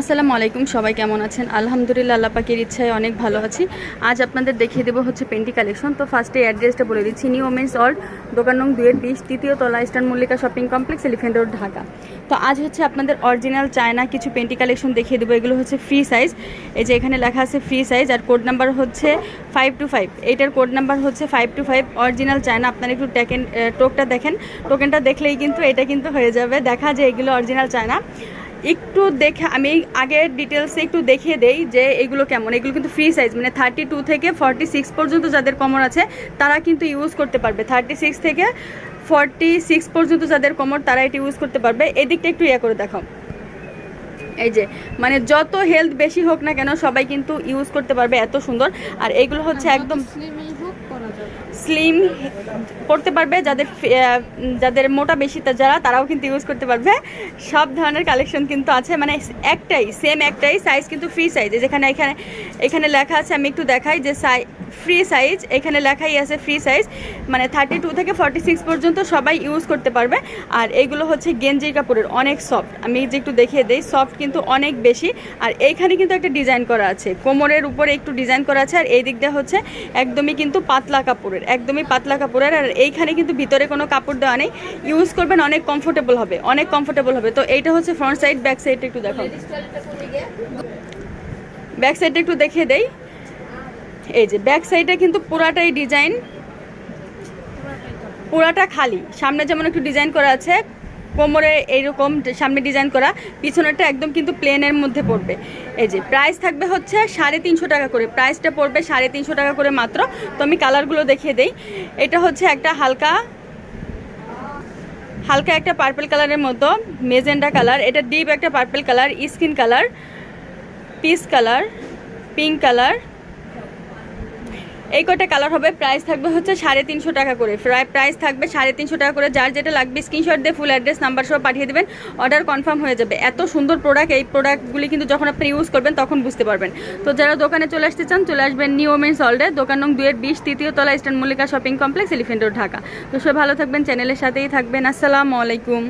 আসসালামু আলাইকুম, সবাই কেমন আছেন? আলহামদুলিল্লাহ, আল্লাহ পাকের ইচ্ছায় অনেক ভালো আছি। আজ আপনাদের দেখিয়ে দেবো হচ্ছে পেন্টি কালেকশন তো ফার্স্টে অ্যাড্রেসটা বলে দিচ্ছি। নিউ ওমেন্স অল দোকান নং দুয়ের বিশ, তৃতীয় তলা eastern Mallika shopping complex elephant road Dhaka. তো আজ হচ্ছে আপনাদের অরিজিনাল চায়না কিছু পেন্টি কালেকশন দেখিয়ে দেবো। এগুলো হচ্ছে ফ্রি সাইজ এই যে এখানে লেখা আছে ফ্রি সাইজ আর কোড নাম্বার হচ্ছে ফাইভ টু ফাইভ এইটার কোড নাম্বার হচ্ছে five two five original China আপনারা একটু টেকেন টোকটা দেখেন। টোকেনটা দেখলেই কিন্তু এটা কিন্তু হয়ে যাবে। দেখা যে এগুলো অরিজিনাল চায়না একটু দেখে আমি আগের ডিটেলসে একটু দেখিয়ে দেই যে এগুলো কেমন। এগুলো কিন্তু ফ্রি সাইজ মানে থার্টি টু থেকে ফর্টি সিক্স পর্যন্ত যাদের কমর আছে তারা কিন্তু ইউজ করতে পারবে। থার্টি সিক্স থেকে ফর্টি সিক্স পর্যন্ত যাদের কমর তারা এটা ইউজ করতে পারবে। এদিকটা একটু ইয়ে করে দেখাও। এই যে মানে যত হেলথ বেশি হোক না কেন সবাই কিন্তু ইউজ করতে পারবে এত সুন্দর। আর এগুলো হচ্ছে একদম স্লিম পড়তে পারবে, যাদের যাদের মোটা বেশি যারা, তারাও কিন্তু ইউজ করতে পারবে। সব ধরনের কালেকশন কিন্তু আছে মানে একটাই সেম একটাই সাইজ কিন্তু ফ্রি সাইজ যেখানে এখানে এখানে লেখা আছে, আমি একটু দেখাই যে সাই ফ্রি সাইজ এখানে লেখাই আছে ফ্রি সাইজ মানে থার্টি টু থেকে ফর্টি সিক্স পর্যন্ত সবাই ইউজ করতে পারবে। আর এইগুলো হচ্ছে গেঞ্জির কাপড়ের, অনেক সফট আমি যে একটু দেখিয়ে দিই সফট কিন্তু অনেক বেশি। আর এইখানে কিন্তু একটা ডিজাইন করা আছে। কোমরের উপরে একটু ডিজাইন করা আছে, আর এই দিক দিয়ে হচ্ছে একদমই কিন্তু পাতলা কাপড়ের, একদমই পাতলা কাপড়ের, আর এইখানে কিন্তু ভিতরে কোনো কাপড় দেওয়া নেই। ইউজ করবেন, অনেক কমফোর্টেবল হবে, অনেক কমফোর্টেবল হবে। তো এইটা হচ্ছে ফ্রন্ট সাইড ব্যাক সাইডটা একটু দেখো ব্যাক সাইডটা একটু দেখিয়ে দেই। এই যে ব্যাক সাইডটা কিন্তু পুরাটাই ডিজাইন পুরাটা খালি। সামনে যেমন একটু ডিজাইন করা আছে কোমরে এইরকম সামনে ডিজাইন করা, পিছনেরটা একদম কিন্তু প্লেনের মধ্যে পড়বে। এই যে প্রাইস থাকবে হচ্ছে সাড়ে তিনশো টাকা করে। প্রাইসটা পড়বে সাড়ে তিনশো টাকা করে মাত্র। তো আমি কালারগুলো দেখিয়ে দেই। এটা হচ্ছে একটা হালকা হালকা একটা পার্পল কালারের মতো মেজেন্ডা কালার এটা ডিপ একটা purple colour skin colour peach colour pink colour এই কটা কালার হবে? প্রাইস থাকবে হচ্ছে সাড়ে তিনশো টাকা করে। প্রায় প্রাইস থাকবে সাড়ে তিনশো টাকা করে। যার যেটা লাগবে স্ক্রিনশট দিয়ে ফুল অ্যাড্রেস নাম্বার সব পাঠিয়ে দেবেন। অর্ডার কনফার্ম হয়ে যাবে। এত সুন্দর প্রোডাক্ট এই প্রোডাক্টগুলি কিন্তু যখন আপনি ইউজ করবেন, তখন বুঝতে পারবেন। তো যারা দোকানে চলে আসতে চান, চলে আসবেন নিউ ওমেন্স অলডে দোকান নং দুয়ের বিশ, তৃতীয় তলা eastern Mallika shopping complex elephant road Dhaka. তো সব ভালো থাকবেন চ্যানেলের সাথেই থাকবেন। আসসালামু আলাইকুম।